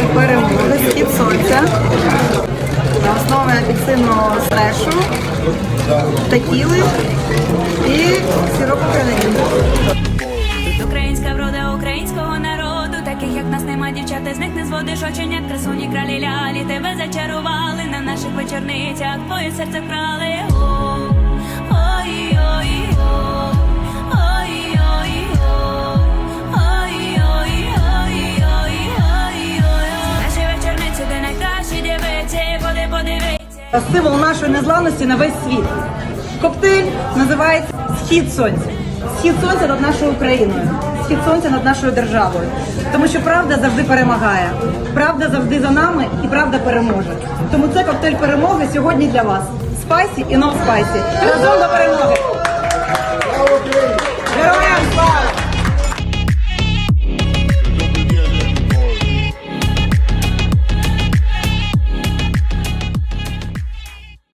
цей перемоги схід сонця. На основі апельсинного стрешу, текіли і сиропу канелі. Українська врода українського народу, таких як нас нема дівчата, з них не зводиш оченят, красуні кралі лялі, тебе зачарували. На наших вечорницях, твоє серце вкрали. Символ нашої незламності на весь світ. Коктейль називається Схід сонця. Схід сонця над нашою Україною, схід сонця над нашою державою. Тому що правда завжди перемагає. Правда завжди за нами і правда переможе. Тому це коктейль перемоги сьогодні для вас. Спайсі і нов спайсі. Разом до перемоги!